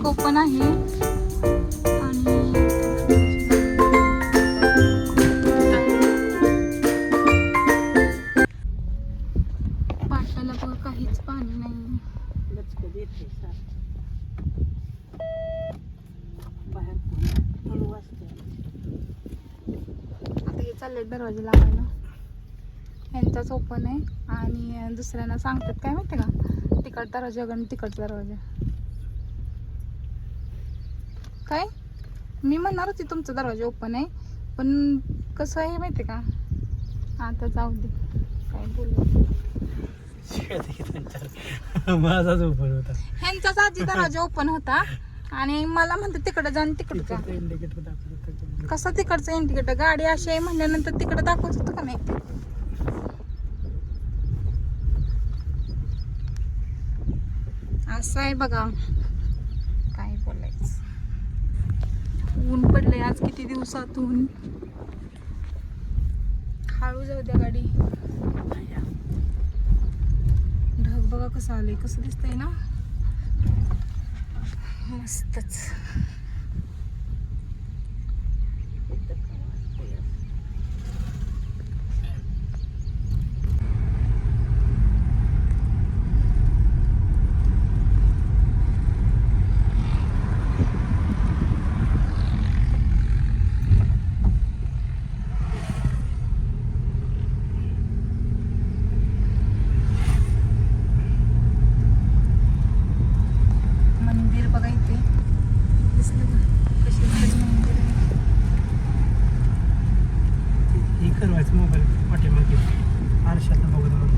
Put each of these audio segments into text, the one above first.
एक ओपन आहे. काहीच पाणी नाही? आता हे चाललंय दरवाजा लावायला. ह्यांचाच ओपन आहे. आणि दुसऱ्यांना सांगतात काय माहिती का? तिकड दरवाजा आणि तिकडचा दरवाजा. काय? मी म्हणणार होती तुमचा दरवाजा ओपन आहे. पण कसं आहे माहिती का? आता जाऊ दे. काय बोलू? माझाच ओपन होता. ह्यांचाच आधी दरवाजा ओपन होता. आणि मला म्हणतात तिकडे जाऊन तिकडे इंडिकेटर होता. कसं तिकडचं इंडिकेटर गाडी अशी आहे म्हणल्यानंतर तिकडे दाखवत होतं का नाही? असं आहे बघा काय बोलायचं ऊन पडलंय आज किती दिवसातून? हळू जाऊ द्या गाडी. ढग बघा कसं आले कसं दिसतंय ना? मस्तच मंदिर बघा इथे दिसलं का कशी मंदिर आहे हे करवायचं मोबाईल पाठीमागे आरशात बघत बघ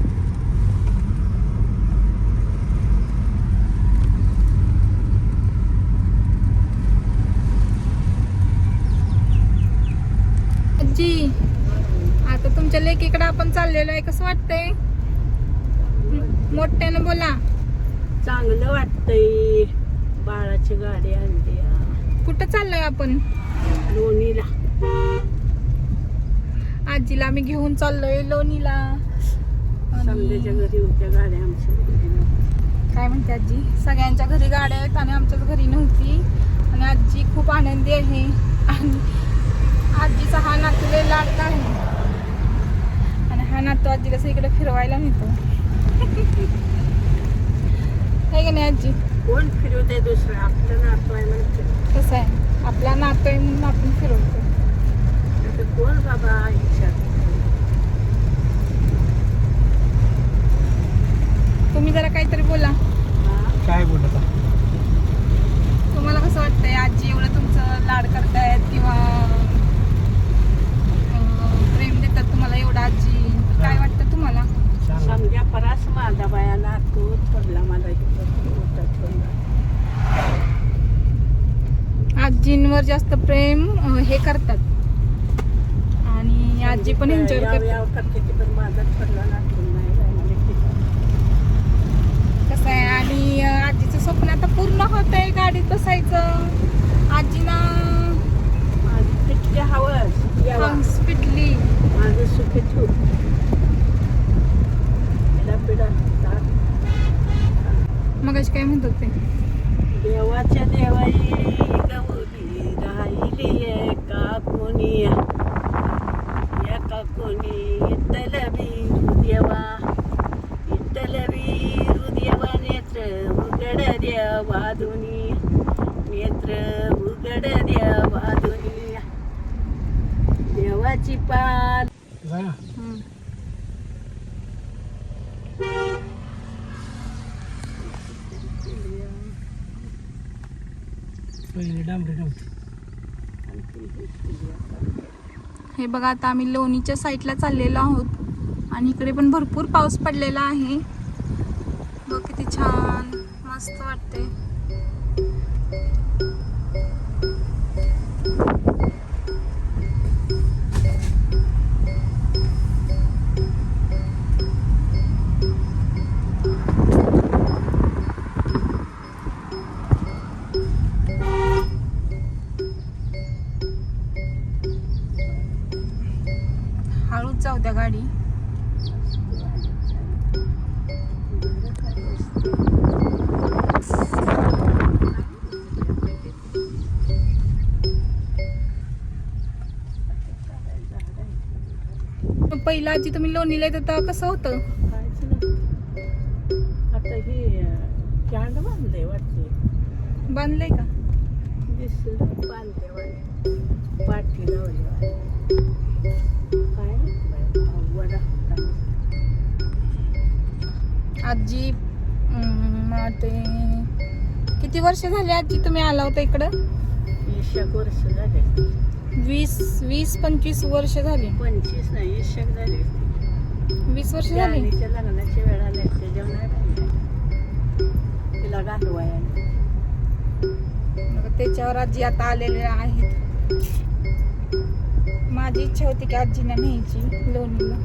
आजी आता तुमच्या लेकीकडे आपण चाललेलो आहे कसं वाटतंय? मोठ्यानं बोला. चांगलं वाटतंय. बाळाची गाडी आणली. कुठं चाललोय आपण? लोणीला. आजीला आम्ही घेऊन चाललोय लोणीला. आणि समजाच्या घरी होत्या गाड्या आमच्या. काय म्हणते आजी? सगळ्यांच्या घरी गाड्या आहेत आणि आमच्याच घरी नव्हती. आणि आजी खूप आनंदी आहे. आणि आजीचा हा नातू लय लाडका आहे. आणि हा नातू आजीला सगळीकडे फिरवायला नेतो आहे का नाही आजी? कोण फिरवते दुसरं? आपलं नातू आहे म्हणते कसं आहे? आपला नातू आहे म्हणून आपण फिरवतो आता कोण बाबा इच्छा तुम्ही जरा काहीतरी बोला काय बोलत तुम्हाला कसं वाटतंय आजी एवढं तुमचं लाड करतायत किंवा अं, प्रेम देतात तुम्हाला एवढं आजी काय वाटतं तुम्हाला समजा परास माझा बाया नातू थोडला माझा इकडं मोठा थोरला. आजींवर जास्त प्रेम अं, हे करतात आणि आजी पण एन्जॉय याव- करतात याव करते ती पण माझा थोडला नातू नाही राहिला किती. कसं आहे आणि अं, आजीचं स्वप्न आता पूर्ण होत आहे गाडीत बसायचं आजीना माझी पिठली हवस यावा हंस पिटली माझं सुखी ठेव पिढा पिढा ताक. मग काय म्हणत होते देवाच्या देवाई गौरी राहिली एका कोणी एका कोणी इतल वीरू देवा इतल वीरू देवा नेत्र उघड देवा दोन्ही नेत्र उघड देवा दोन्ही देवाची पाल हम्म. हे बघा आता आम्ही लोणीच्या साईडला चाललेलो आहोत. आणि इकडे पण भरपूर पाऊस पडलेला आहे. बघ किती छान मस्त वाटते पहिला आजी तुम्ही लोणीला येत होता कसं होतं? कायच नव्हतं आता हे कॅन्ड बांधले वाटते बांधलंय का? दिसलं बांधले वाटते. पाठी लावली. काय वडा आजी वाटते किती वर्ष झाली आजी तुम्ही आला होता इकडं? ईशक वर्ष झाले. वीस वीस पंचवीस वर्ष झाली. पंचवीस नाही ईशक झाले. वीस वर्ष झाली? राणीच्या लग्नाची वेळ आली त्याच्यावर नाही तिला घालवायला मग त्याच्यावर आजी आता आलेले आहेत. माझी इच्छा होती की आजीला न्यायची लोणीला.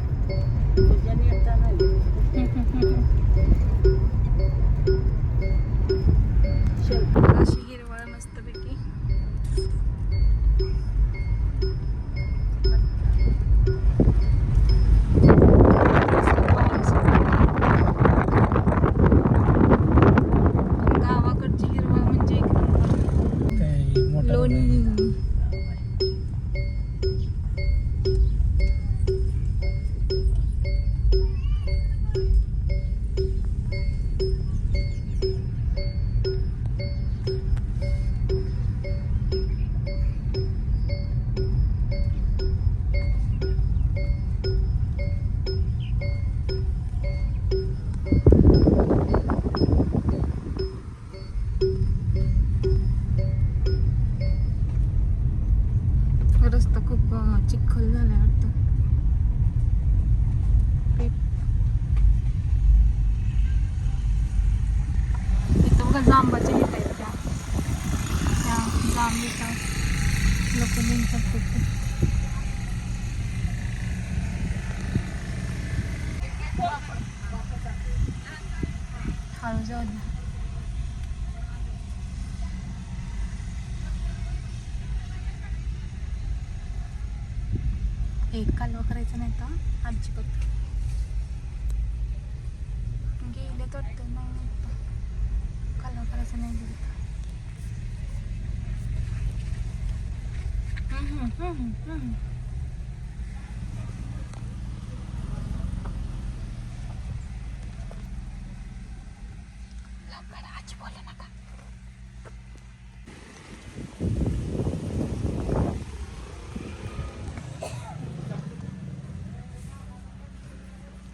गेले तर नाही वाटतं. कालवा करायचा नाही गेले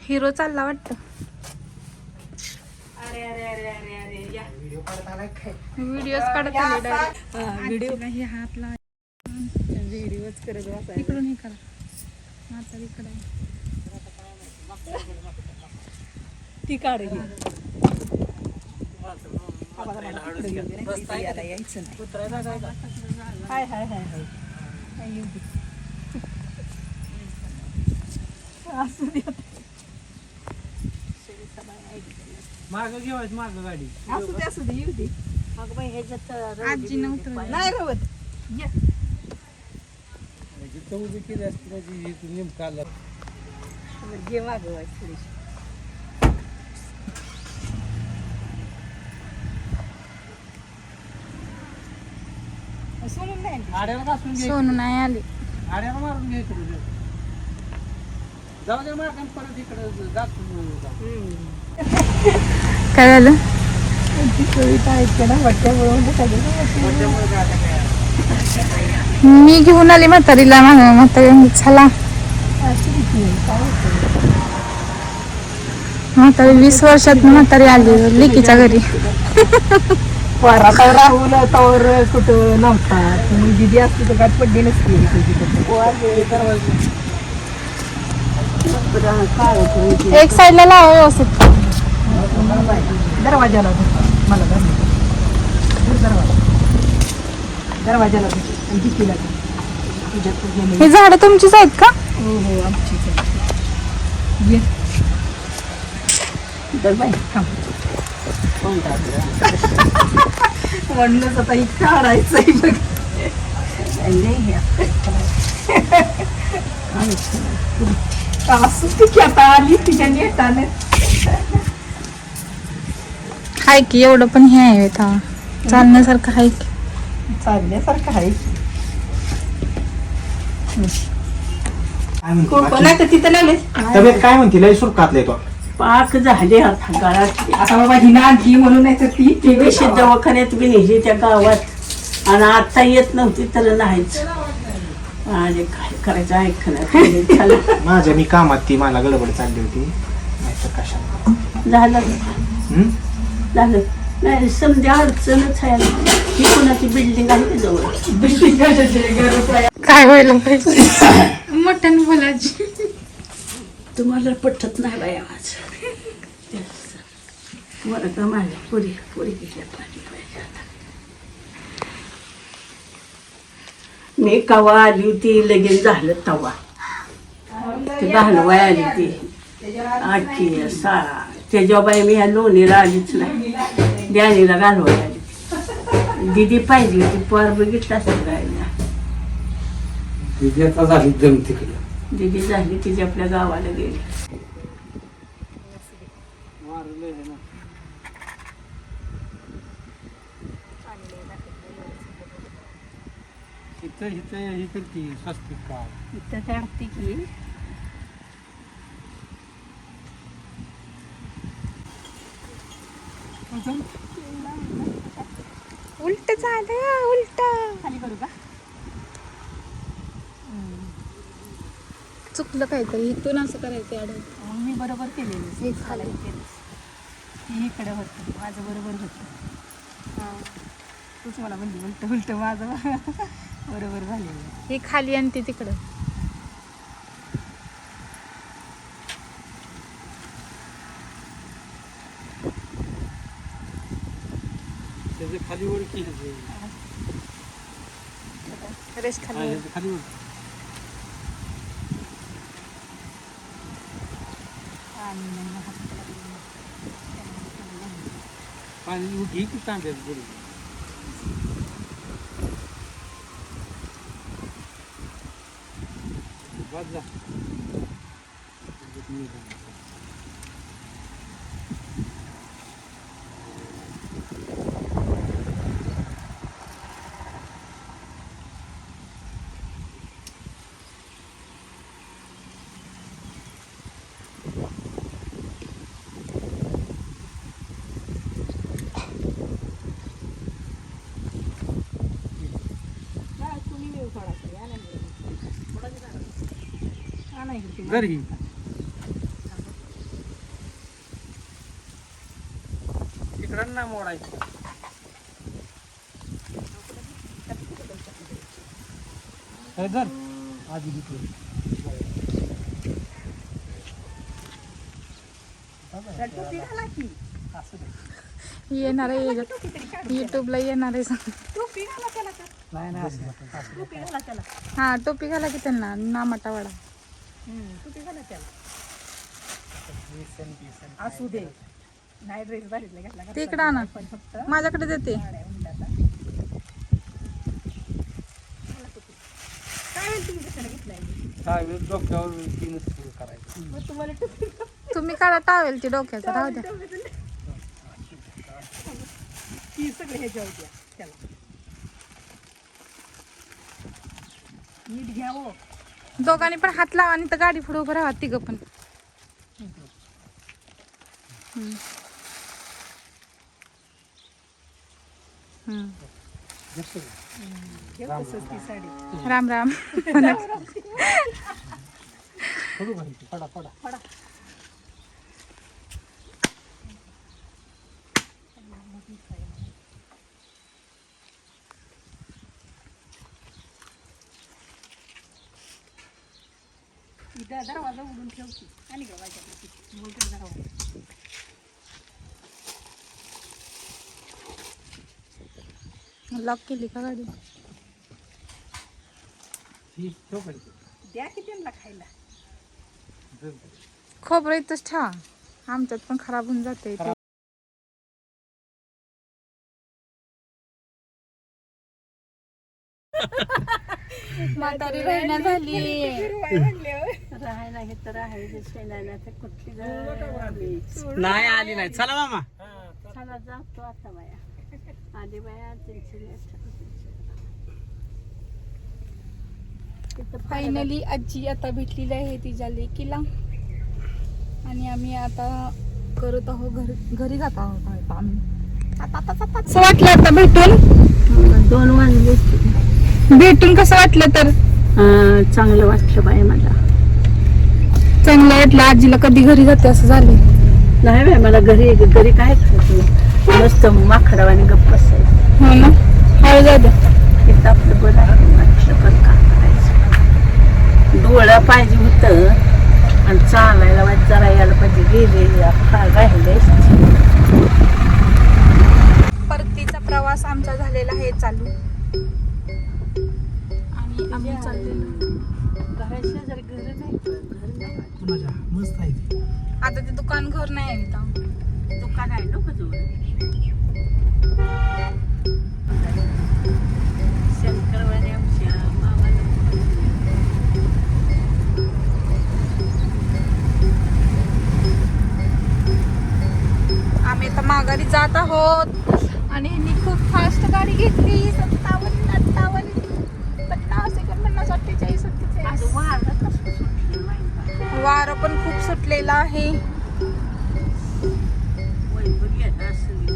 हिरो चालला वाटतं या व्हिडिओज काढत आले. व्हिडिओ आजीला हे हात लावा. व्हिडिओच करत बसायला. इकडून हे करा आता इकडे ती काढ यायचं नाही. हाय हाय हाय हाय. हाय, येऊ दे. असू दे आता. माग घेवायच माग गाडी. असू दे असू दे येऊ दे. अगं बाई ह्याच्यात आजी नव्हतं नाही रवत ये. उभी केली असती म्हणजे नेमकं आला. घे थोडीशी सोडून नाही. आड्याला घासून घे सोनू नाही आली. आड्याला मारून घे इकडे. जाऊ दे मागं परत इकडे जातो. काय झालं? ती कविता ऐकते मी घेऊन आली म्हातारीला मागं. म्हातारी म्हणली, चला. म्हातारी वीस वर्षात म्हातारी आली लेकीच्या घरी. आता राहुल तवर कुठं नव्हता तुम्ही दिदी असती तर काय पडली नसती एक साईडला लावा व्यवस्थित. दरवाजाला. मला दरवाजा. दरवाजाला भीतीला. ही झाडं तुमचीच आहेत का? हो हो आमचीच आहे. ये. धर बाई थांब. म्हणूनच आता ही काढायचंय बघ. लय हे. असू ती की आता आली तिच्या नेटाने. हाय की एवढं पण हे आहे था चालण्यासारखं हाय की. चालण्यासारखं आहे काय म्हणते कोण बाकी? नाही तर तिथं लागले तब्येत काय म्हणते? लय सुरकातले तो. पाक झाले आता गळात आता बाबा ही आणखी म्हणून नाही तर ती ती बेशी दवाखान्यात बी नेली त्या गावात. आणि आता येत नव्हती तर नाहीच. आणि काय करायचं? ऐकणार झालं माझ्या मी कामात ती मला गडबड चालली होती. नाहीतर कशा झालं. हम्म? झालं. नाही समजा अडचणच आहे. ही कोणाची बिल्डिंग आहे का जवळ? काय व्हायला पाहिजे? मोठ्याने बोलायची तुम्हाला पटत नाही बाई आज. बरं का माझ्या पुरी पुरी गेल्या पाणी पाहिजे आता. मी कवा आली होती लगेच झालं तवा. ते घालवाय आली ती आखी सा त्याच्या बाई मी ह्या लोणीला आलीच नाही द्यानीला घालवाय आली दिदी पाहिजे होती पोर बघितलं असं राहिला विजेता झाली तिकडे दिदी झाली तिची आपल्या गावाला गेली इथं इथं हे करते स्वस्तिक का इथं काढते की उलट झालं उलट. खाली करू का? चुकलं काहीतरी इथून असं करायचं मग मी बरोबर केलेलं. हे खाली. ती इकडे होतं माझं बरोबर होतं. तूच मला म्हणली उलट उलट माझं. बरोबर झालेलं. हे खाली आणि ते तिकडं. खाली वर की रेस खाली खाली वर पाणी उठी की तांब्यात बुडी ही तिकडं ना मोडायचं. हे धर. आधी घेतलं येणार आहे युट्यूबला येणार आहे. हा टोपी घाला की त्यांना. नामाटा वाडा असू दे. नाही ड्रेस भारीतला घेतला ते इकडं आणा. माझ्याकडे देते. दहावी डोक्यावर तीनच फुलं करायचं. तुम्ही काढा टावेल ती डोक्याचा राहू द्या. ती सगळे हे जाऊ द्या. त्याला नीट घ्या हो. दोघांनी पण हात लावा आणि तर गाडी पुढे उभं राहा तिघं पण. राम राम थोडं घालायचं पडा पडा इथं दरवाजा उघडून ठेवती. आणि बोलते दरवाजा लॉक केली का गाडी? ही द्या की त्यांना खायला. खोबरं इथंच ठेवा. आमच्यात पण खराब होऊन जाते. म्हातारी राहिना झाली. राहायला हे तर राहायचं शेणाला तर कुठली गाडी. नाही आली नाही. चला मामा. चला जातो आता बाया. आधी बाया त्यांची. फायनली आजी आता भेटलेली आहे तिच्या लेकीला. आणि आम्ही आता करत आहोत घरी घरी जात आहोत आता आम्ही कसं वाटलं आता भेटून? दोन वाजले. भेटून कसं वाटलं तर? चांगलं वाटलं बाई मला. चांगलं वाटलं आजीला कधी घरी जाते असं झालं नाही बाई मला घरी घरी काय करायचं मस्त माकडावाने गप्प बसायचं. हो ना? हळू जाऊ द्या इथं आपलं बरं आहे म्हटलं पण का करायचं? डोळा पाहिजे होतं आणि चालायला वाट जरा यायला पाहिजे. गेले राहिले परतीचा प्रवास आमचा झालेला आहे चालू. आणि आम्ही चाललेलो घराच्या जर घर नाही. कुणाच्या मस्त आहे ती. आता ते दुकान घर नाही आहे इथं. दुकान आहे ना जवळ शंकरवाडी आमच्या मामाला. आम्ही आता माघारी जात आहोत. आणि खूप फास्ट गाडी घेतली. सत्तावन्न अत्तावन्न वारं पण खूप सुटलेलं आहे. वैभव गेला असेल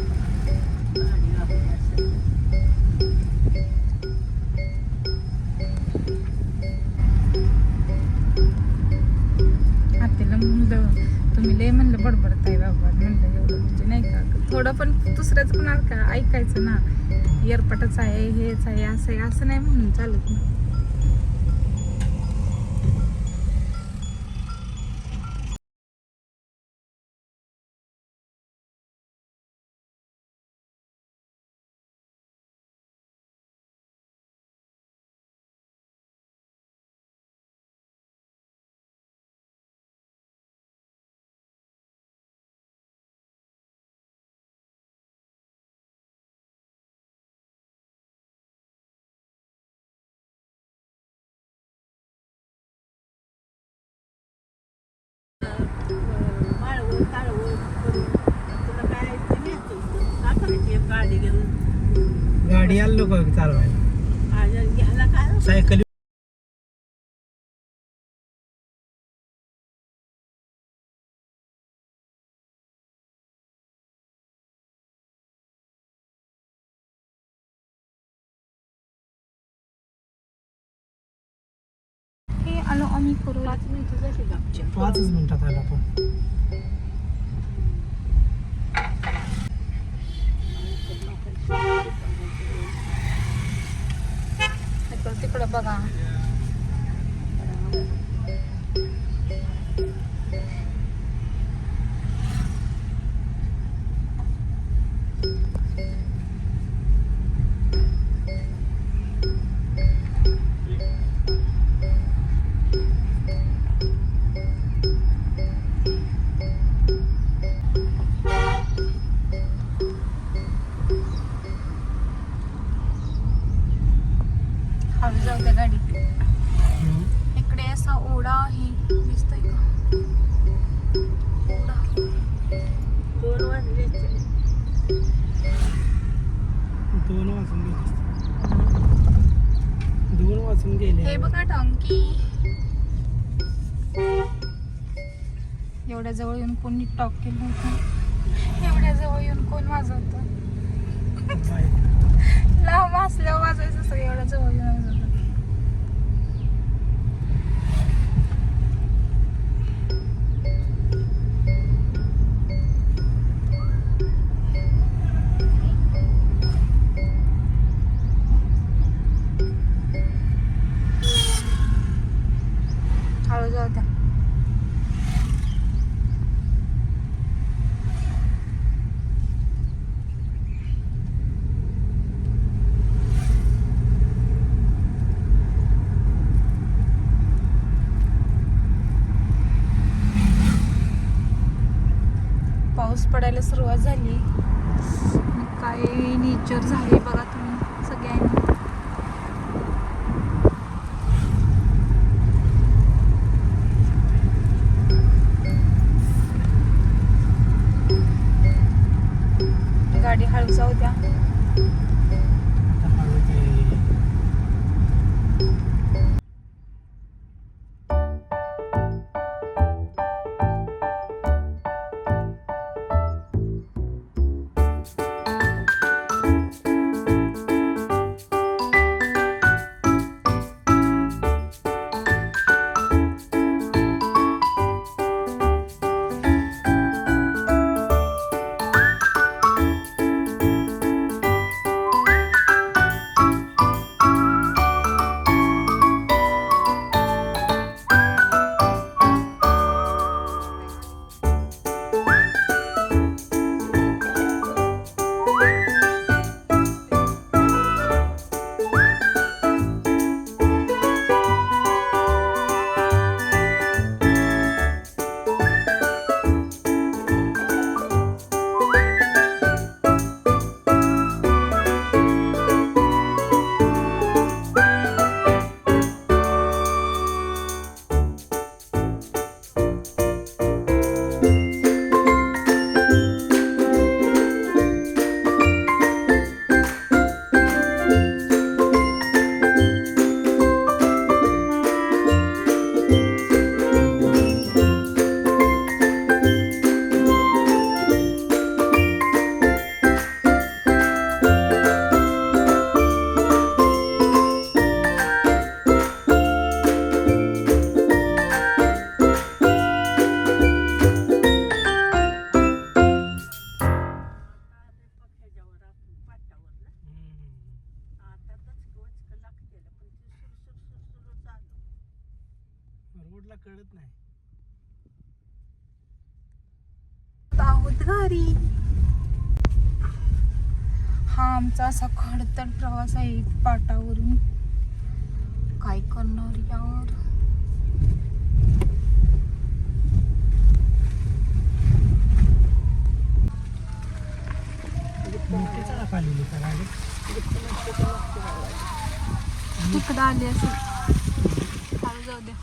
म्हणलं तुम्ही लय म्हणलं बडबडत आहे बाबा. म्हणलं एवढं म्हणजे नाही का? थोडं पण दुसऱ्याच कुणाला का ऐकायचं ना. एअरपटच आहे हेच आहे असं आहे असं नाही म्हणून चालत ना. गाडी घेऊन. गाडी आलो का चालवायला? आज घ्यायला काय सायकल हे आलो आम्ही करू पाच मिनिटं झाली? पाचच मिनिटात आला पण तिकडं तिकडं बघा. एवढ्या जवळ येऊन कोणी टॉक केलं होतं? एवढ्या जवळ येऊन कोण वाजवत? लांब असल्यावर वाजवायचं असं एवढ्या जवळ येऊन वाजवतं. पाऊस पडायला सुरुवात झाली. काय नेचर झाले बघा तुम्ही सगळ्यांनी. घरी. हा आमचा असा खडतर प्रवास आहे पाटावरून. काय करणार गाडी इकडं आले असेल. चालू जाऊ द्या.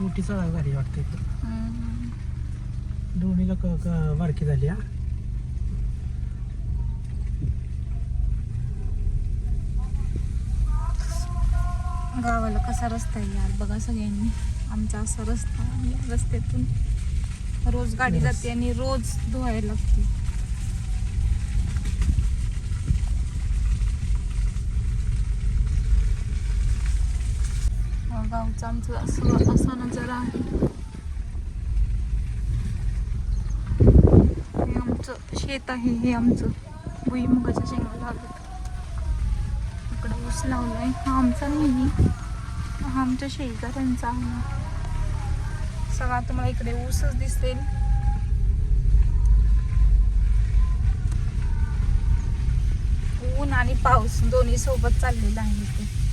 मोठी चढा गाडी वाटते. दोन्हीला क क- बारकी झाली हा. गावाला कसा रस्ता आहे यार? बघा सगळ्यांनी. आमचा असा रस्ता आहे. या रस्त्यातून. रोज गाडी जाते आणि रोज धुवायला लागते. गावचा आमचं असं असा नजारा आहे हे आमचं शेत आहे हे आमचं. भुईमुगाच्या शेंगा लागत. इकडे ऊस लावलाय. हा आमचा नाही. हा आमच्या शेजाऱ्यांचा आहे सगळा तुम्हाला इकडे ऊसच दिसेल ऊन आणि पाऊस दोन्ही सोबत चाललेला आहे इथे.